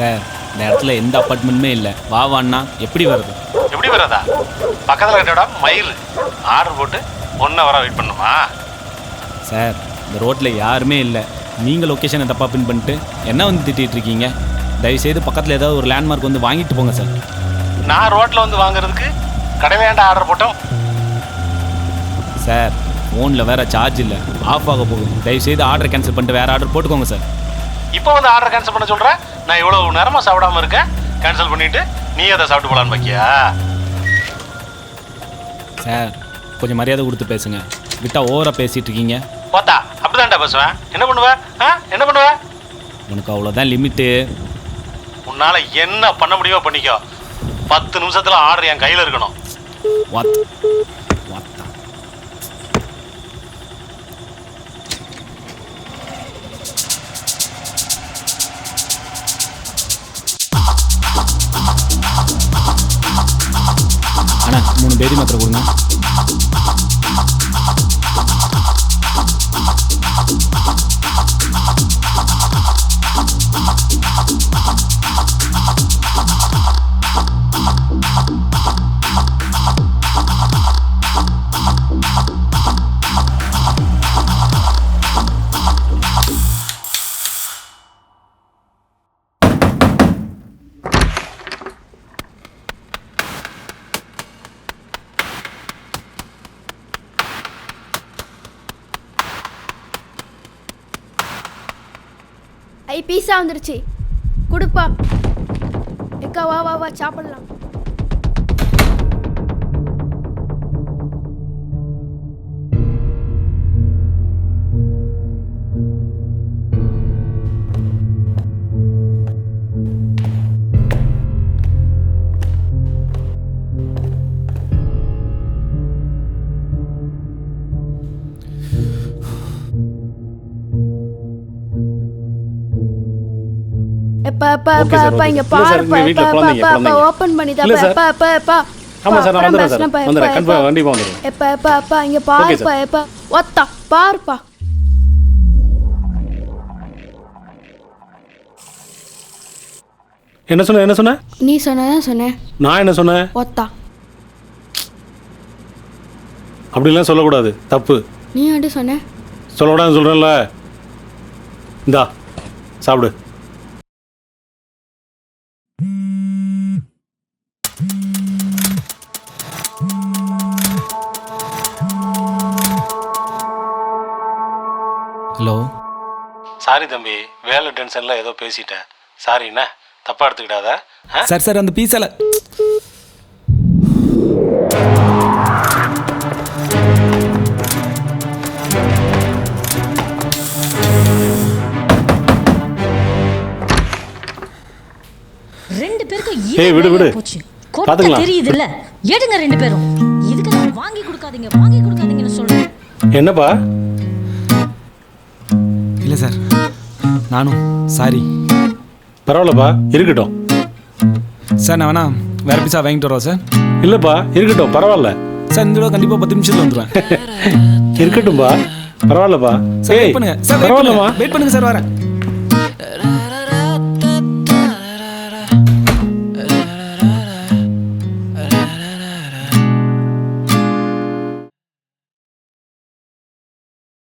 Sir இந்த இடத்துல எந்த அப்பார்ட்மெண்ட்டுமே இல்லை. வா வான்னா எப்படி வருது எப்படி வராதா பக்கத்தில் கட்டோட மயில். ஆர்டர் போட்டு ஒன்றை வர வெயிட் பண்ணுமா? சார் இந்த ரோட்டில் யாருமே இல்லை. நீங்கள் லொக்கேஷனை தப்பாக பின் பண்ணிட்டு என்ன வந்து திட்டிகிட்டு இருக்கீங்க? தயவுசெய்து பக்கத்தில் ஏதாவது ஒரு லேண்ட்மார்க் வந்து வாங்கிட்டு போங்க சார். நான் ரோட்டில் வந்து வாங்குறதுக்கு ஏன்டா ஆர்டர் போட்டோம்? சார் ஃபோனில் வேறு சார்ஜ் இல்லை. ஆஃப் ஆக போகுது. தயவுசெய்து ஆர்டர் கேன்சல் பண்ணிட்டு வேறு ஆர்டர் போட்டுக்கோங்க சார். இப்போ வந்து ஆர்டர் கேன்சல் பண்ண சொல்கிறேன் நான் இவ்வளோ நேரமாக சாப்பிடாம இருக்கேன். கேன்சல் பண்ணிட்டு நீ அதை சாப்பிட்டு போலான்னு பாக்கியா? சார் கொஞ்சம் மரியாதை கொடுத்து பேசுங்க. விட்டா ஓவராக பேசிகிட்டு இருக்கீங்க. பார்த்தா அப்படிதான்டா பேசுவேன். என்ன பண்ணுவ? ஆ? என்ன பண்ணுவ? உனக்கு அவ்வளோதான் லிமிட்டு உன்னால என்ன பண்ண முடியுமோ பண்ணிக்கோ. பத்து நிமிஷத்துல ஆர்டர் என் கையில் இருக்கணும். வாத் പേര് മാത്രം കൊടുക്കണം ஐ பீஸா வந்துருச்சு. கொடுப்பா. எக்கா வா வா வா சாப்பிடலாம். ஓபன் பண்ணி இல்ல, தாப்பா sir. எப்பா எப்பா எப்பா ஆமா சார் நான் அப்புறம் வந்துடுறேன் சார் பேசுனப்பா, வந்துடுறேன். எப்பா, கண்டிப்பாக எப்பா. கண்டிப்பாக வந்துடுறேன். எப்பா எப்பா எப்பா இங்க Okay, sir. பாருப்பா எப்பா ஒத்தா பாருப்பா என்ன சொன்ன என்ன சொன்ன? நீ சொன்னதான் சொன்னேன் நான் என்ன சொன்னேன் ஒத்தா. அப்படிலாம் சொல்லக்கூடாது. தப்பு. நீ வந்து சொன்ன? சொல்லக்கூடாதுன்னு சொல்கிறேன்ல இந்தா சாப்பிடு. ஹலோ. சாரி தம்பி வேலை டென்ஷன்ல ஏதோ பேசிட்டேன். சாரி என்ன? தப்பா எடுத்துக்கிடாத? ஆ? சார் சார் அந்த பீஸால. ரெண்டு பேருக்கும் ஏய், விடு, விடு. போச்சு. கொட்ட பாத்துக்கலாம். தெரியுது இல்ல எடுங்க ரெண்டு பேரும். இதுக்கு நான் வாங்கி கொடுக்காதீங்க வாங்கி கொடுக்காதீங்கன்னு சொல்றேன். என்னப்பா? சார். நானும். சாரி பரவாயில்லப்பா இருக்கட்டும். சார் நான் வேணா வேறு பீஸா வாங்கிட்டு வரோம் சார்? இல்லைப்பா இருக்கட்டும் பரவாயில்ல. சார் இந்த தடவை கண்டிப்பாக பத்து நிமிஷத்தில் வந்துடுவேன் இருக்கட்டும்பா பரவாயில்லப்பா. சார் பண்ணுங்க. சார் பரவாயில்லம்மா. வெயிட் பண்ணுங்க சார் வரேன்.